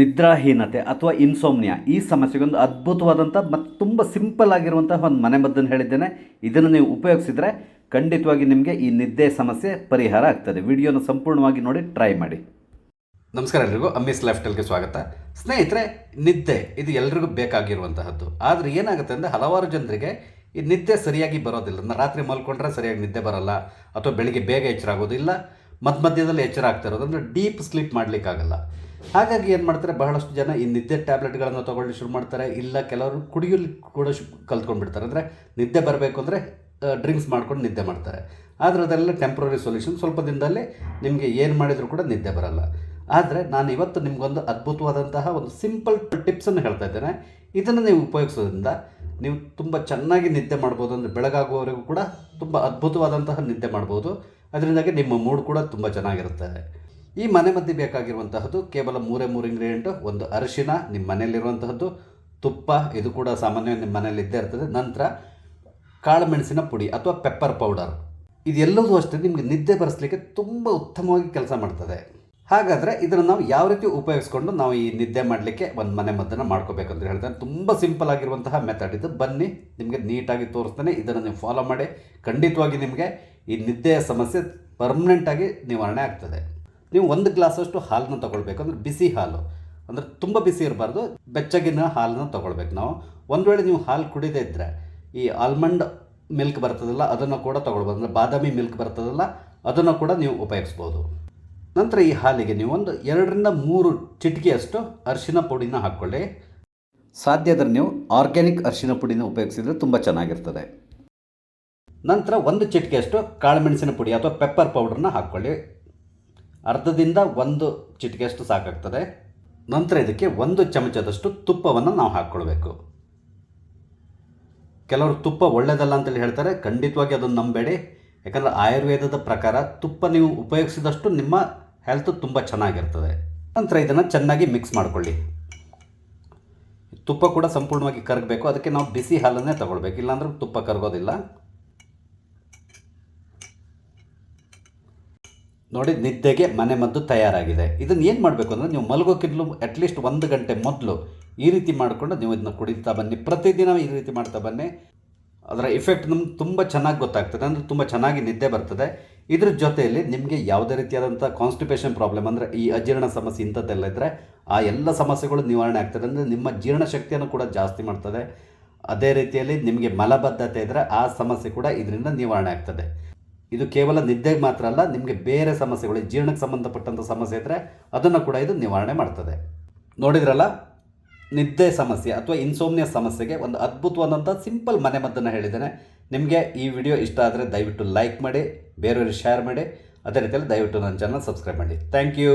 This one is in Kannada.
ನಿದ್ರಾಹೀನತೆ ಅಥವಾ ಇನ್ಸೋಮ್ನಿಯಾ ಈ ಸಮಸ್ಯೆಗೊಂದು ಅದ್ಭುತವಾದಂಥ ಮತ್ತು ತುಂಬ ಸಿಂಪಲ್ ಆಗಿರುವಂತಹ ಒಂದು ಮನೆಮದ್ದನ್ನು ಹೇಳಿದ್ದೇನೆ. ಇದನ್ನು ನೀವು ಉಪಯೋಗಿಸಿದರೆ ಖಂಡಿತವಾಗಿ ನಿಮಗೆ ಈ ನಿದ್ದೆ ಸಮಸ್ಯೆ ಪರಿಹಾರ ಆಗ್ತದೆ. ವಿಡಿಯೋನ ಸಂಪೂರ್ಣವಾಗಿ ನೋಡಿ ಟ್ರೈ ಮಾಡಿ. ನಮಸ್ಕಾರ ಎಲ್ರಿಗೂ. ಅಮ್ಮಿಸ್ ಲೈಫ್ ಸ್ಟೈಲ್ಗೆ ಸ್ವಾಗತ. ಸ್ನೇಹಿತರೆ, ನಿದ್ದೆ, ಇದು ಎಲ್ರಿಗೂ ಬೇಕಾಗಿರುವಂತಹದ್ದು. ಆದರೆ ಏನಾಗುತ್ತೆ ಅಂದರೆ ಹಲವಾರು ಜನರಿಗೆ ಈ ನಿದ್ದೆ ಸರಿಯಾಗಿ ಬರೋದಿಲ್ಲ. ರಾತ್ರಿ ಮಲ್ಕೊಂಡ್ರೆ ಸರಿಯಾಗಿ ನಿದ್ದೆ ಬರಲ್ಲ, ಅಥವಾ ಬೆಳಿಗ್ಗೆ ಬೇಗ ಎಚ್ಚರ ಆಗೋದಿಲ್ಲ ಮಧ್ಯ ಮಧ್ಯದಲ್ಲಿ ಎಚ್ಚರ ಆಗ್ತಾ ಇರೋದು. ಅಂದರೆ ಡೀಪ್ ಸ್ಲೀಪ್ ಮಾಡಲಿಕ್ಕಾಗಲ್ಲ. ಹಾಗಾಗಿ ಏನು ಮಾಡ್ತಾರೆ? ಬಹಳಷ್ಟು ಜನ ಈ ನಿದ್ದೆ ಟ್ಯಾಬ್ಲೆಟ್ಗಳನ್ನು ತೊಗೊಳ್ಳಿ ಶುರು ಮಾಡ್ತಾರೆ. ಇಲ್ಲ, ಕೆಲವರು ಕುಡಿಯಲು ಕೂಡ ಶು ಕಲ್ತ್ಕೊಂಡ್ಬಿಡ್ತಾರೆ. ಅಂದರೆ ನಿದ್ದೆ ಬರಬೇಕು ಅಂದರೆ ಡ್ರಿಂಕ್ಸ್ ಮಾಡ್ಕೊಂಡು ನಿದ್ದೆ ಮಾಡ್ತಾರೆ. ಆದರೆ ಅದೆಲ್ಲ ಟೆಂಪ್ರರಿ ಸೊಲ್ಯೂಷನ್. ಸ್ವಲ್ಪ ದಿನದಲ್ಲಿ ನಿಮಗೆ ಏನು ಮಾಡಿದರೂ ಕೂಡ ನಿದ್ದೆ ಬರಲ್ಲ. ಆದರೆ ನಾನು ಇವತ್ತು ನಿಮಗೊಂದು ಅದ್ಭುತವಾದಂತಹ ಒಂದು ಸಿಂಪಲ್ ಟಿಪ್ಸನ್ನು ಹೇಳ್ತಾ ಇದ್ದೇನೆ. ಇದನ್ನು ನೀವು ಉಪಯೋಗಿಸೋದ್ರಿಂದ ನೀವು ತುಂಬ ಚೆನ್ನಾಗಿ ನಿದ್ದೆ ಮಾಡ್ಬೋದು ಅಂದರೆ, ಬೆಳಗಾಗುವವರೆಗೂ ಕೂಡ ತುಂಬ ಅದ್ಭುತವಾದಂತಹ ನಿದ್ದೆ ಮಾಡ್ಬೋದು. ಅದರಿಂದಾಗಿ ನಿಮ್ಮ ಮೂಡ್ ಕೂಡ ತುಂಬ ಚೆನ್ನಾಗಿರುತ್ತದೆ ಈ ಮನೆ ಮಧ್ಯೆ ಬೇಕಾಗಿರುವಂತಹದ್ದು ಕೇವಲ ಮೂರೇ ಮೂರು ಇಂಗ್ರೀಡಿಯೆಂಟು, ಒಂದು ಅರಿಶಿನ ನಿಮ್ಮ ಮನೆಯಲ್ಲಿರುವಂತಹದ್ದು, ತುಪ್ಪ, ಇದು ಕೂಡ ಸಾಮಾನ್ಯವಾಗಿ ನಿಮ್ಮ ಮನೆಯಲ್ಲಿ ಇದ್ದೇ ಇರ್ತದೆ. ನಂತರ ಕಾಳು ಮೆಣಸಿನ ಪುಡಿ ಅಥವಾ ಪೆಪ್ಪರ್ ಪೌಡರ್ ಇದೆಲ್ಲವೂ ಅಷ್ಟೇ ನಿಮಗೆ ನಿದ್ದೆ ಬರೆಸಲಿಕ್ಕೆ ತುಂಬ ಉತ್ತಮವಾಗಿ ಕೆಲಸ ಮಾಡ್ತದೆ. ಹಾಗಾದರೆ ಇದನ್ನು ನಾವು ಯಾವ ರೀತಿ ಉಪಯೋಗಿಸ್ಕೊಂಡು ನಾವು ಈ ನಿದ್ದೆ ಮಾಡಲಿಕ್ಕೆ ಒಂದು ಮನೆ ಮದ್ದನ್ನು ಮಾಡ್ಕೋಬೇಕಂತ ಹೇಳ್ತಾರೆ ತುಂಬ ಸಿಂಪಲ್ ಆಗಿರುವಂತಹ ಮೆಥಡ್ ಇದು. ಬನ್ನಿ, ನಿಮಗೆ ನೀಟಾಗಿ ತೋರಿಸ್ತಾನೆ. ಇದನ್ನು ನೀವು ಫಾಲೋ ಮಾಡಿ. ಖಂಡಿತವಾಗಿ ನಿಮಗೆ ಈ ನಿದ್ದೆಯ ಸಮಸ್ಯೆ ಪರ್ಮನೆಂಟಾಗಿ ನಿವಾರಣೆ ಆಗ್ತದೆ. ನೀವು ಒಂದು ಗ್ಲಾಸಷ್ಟು ಹಾಲನ್ನ ತೊಗೊಳ್ಬೇಕು. ಅಂದರೆ ಬಿಸಿ ಹಾಲು. ಅಂದರೆ ತುಂಬ ಬಿಸಿ ಇರಬಾರ್ದು. ಬೆಚ್ಚಗಿನ ಹಾಲನ್ನು ತೊಗೊಳ್ಬೇಕು ನಾವು. ಒಂದು ವೇಳೆ ನೀವು ಹಾಲು ಕುಡಿದೇ ಇದ್ದರೆ ಈ ಆಲ್ಮಂಡ್ ಮಿಲ್ಕ್ ಬರ್ತದಲ್ಲ, ಅದನ್ನು ಕೂಡ ತೊಗೊಳ್ಬೋದು. ಅಂದರೆ ಬಾದಾಮಿ ಮಿಲ್ಕ್ ಬರ್ತದಲ್ಲ, ಅದನ್ನು ಕೂಡ ನೀವು ಉಪಯೋಗಿಸ್ಬೋದು. ನಂತರ ಈ ಹಾಲಿಗೆ ನೀವು ಒಂದು ಎರಡರಿಂದ ಮೂರು ಚಿಟಿಕೆಯಷ್ಟು ಅರಿಶಿನ ಪುಡಿನ ಹಾಕ್ಕೊಳ್ಳಿ. ಸಾಧ್ಯ ನೀವು ಆರ್ಗ್ಯಾನಿಕ್ ಅರಿಶಿನ ಪುಡಿನ ಉಪಯೋಗಿಸಿದರೆ ತುಂಬ ಚೆನ್ನಾಗಿರ್ತದೆ. ನಂತರ ಒಂದು ಚಿಟಿಕೆಯಷ್ಟು ಕಾಳುಮೆಣಸಿನ ಪುಡಿ ಅಥವಾ ಪೆಪ್ಪರ್ ಪೌಡ್ರನ್ನ ಹಾಕ್ಕೊಳ್ಳಿ. ಅರ್ಧದಿಂದ ಒಂದು ಚಿಟಿಕೆಯಷ್ಟು ಸಾಕಾಗ್ತದೆ. ನಂತರ ಇದಕ್ಕೆ ಒಂದು ಚಮಚದಷ್ಟು ತುಪ್ಪವನ್ನು ನಾವು ಹಾಕ್ಕೊಳ್ಬೇಕು. ಕೆಲವರು ತುಪ್ಪ ಒಳ್ಳೆಯದಲ್ಲ ಅಂತೇಳಿ ಹೇಳ್ತಾರೆ. ಖಂಡಿತವಾಗಿ ಅದನ್ನು ನಂಬೇಡಿ. ಯಾಕಂದರೆ ಆಯುರ್ವೇದದ ಪ್ರಕಾರ ತುಪ್ಪ ನೀವು ಉಪಯೋಗಿಸಿದಷ್ಟು ನಿಮ್ಮ ಹೆಲ್ತ್ ತುಂಬ ಚೆನ್ನಾಗಿರ್ತದೆ. ನಂತರ ಇದನ್ನು ಚೆನ್ನಾಗಿ ಮಿಕ್ಸ್ ಮಾಡಿಕೊಳ್ಳಿ. ತುಪ್ಪ ಕೂಡ ಸಂಪೂರ್ಣವಾಗಿ ಕರಗಬೇಕು. ಅದಕ್ಕೆ ನಾವು ಬಿಸಿ ಹಾಲನ್ನೇ ತಗೊಳ್ಬೇಕು. ಇಲ್ಲಾಂದ್ರೆ ತುಪ್ಪ ಕರಗೋದಿಲ್ಲ. ನೋಡಿ, ನಿದ್ದೆಗೆ ಮನೆ ಮದ್ದು ತಯಾರಾಗಿದೆ. ಇದನ್ನು ಏನು ಮಾಡಬೇಕು ಅಂದರೆ ನೀವು ಮಲಗೋಕ್ಕಿಂತಲೂ ಅಟ್ಲೀಸ್ಟ್ ಒಂದು ಗಂಟೆ ಮೊದಲು ಈ ರೀತಿ ಮಾಡಿಕೊಂಡು ನೀವು ಇದನ್ನು ಕುಡಿತಾ ಬನ್ನಿ. ಪ್ರತಿದಿನ ಈ ರೀತಿ ಮಾಡ್ತಾ ಬನ್ನಿ. ಅದರ ಇಫೆಕ್ಟ್ ನಮ್ಗೆ ತುಂಬ ಚೆನ್ನಾಗಿ ಗೊತ್ತಾಗ್ತದೆ. ಅಂದರೆ ತುಂಬ ಚೆನ್ನಾಗಿ ನಿದ್ದೆ ಬರ್ತದೆ. ಇದ್ರ ಜೊತೆಯಲ್ಲಿ ನಿಮಗೆ ಯಾವುದೇ ರೀತಿಯಾದಂಥ ಕಾನ್ಸ್ಟಿಪೇಷನ್ ಪ್ರಾಬ್ಲಮ್ ಅಂದರೆ ಈ ಅಜೀರ್ಣ ಸಮಸ್ಯೆ ಇಂಥದ್ದೆಲ್ಲ ಇದ್ದರೆ ಆ ಎಲ್ಲ ಸಮಸ್ಯೆಗಳು ನಿವಾರಣೆ ಆಗ್ತದೆ. ಅಂದರೆ ನಿಮ್ಮ ಜೀರ್ಣಶಕ್ತಿಯನ್ನು ಕೂಡ ಜಾಸ್ತಿ ಮಾಡ್ತದೆ. ಅದೇ ರೀತಿಯಲ್ಲಿ ನಿಮಗೆ ಮಲಬದ್ಧತೆ ಇದ್ದರೆ ಆ ಸಮಸ್ಯೆ ಕೂಡ ಇದರಿಂದ ನಿವಾರಣೆ ಆಗ್ತದೆ. ಇದು ಕೇವಲ ನಿದ್ದೆಗೆ ಮಾತ್ರ ಅಲ್ಲ, ನಿಮಗೆ ಬೇರೆ ಸಮಸ್ಯೆಗಳು, ಜೀರ್ಣಕ್ಕೆ ಸಂಬಂಧಪಟ್ಟಂಥ ಸಮಸ್ಯೆ ಇದ್ದರೆ ಅದನ್ನು ಕೂಡ ಇದು ನಿವಾರಣೆ ಮಾಡ್ತದೆ. ನೋಡಿದ್ರಲ್ಲ, ನಿದ್ದೆ ಸಮಸ್ಯೆ ಅಥವಾ ಇನ್ಸೋಮ್ನಿಯ ಸಮಸ್ಯೆಗೆ ಒಂದು ಅದ್ಭುತವಾದಂಥ ಸಿಂಪಲ್ ಮನೆ ಮದ್ದನ್ನು ಹೇಳಿದ್ದೇನೆ. ನಿಮಗೆ ಈ ವಿಡಿಯೋ ಇಷ್ಟ ಆದರೆ ದಯವಿಟ್ಟು ಲೈಕ್ ಮಾಡಿ, ಬೇರೆಯವ್ರಿಗೆ ಶೇರ್ ಮಾಡಿ. ಅದೇ ರೀತಿಯಲ್ಲಿ ದಯವಿಟ್ಟು ನನ್ನ ಚಾನಲ್ ಸಬ್ಸ್ಕ್ರೈಬ್ ಮಾಡಿ. Thank you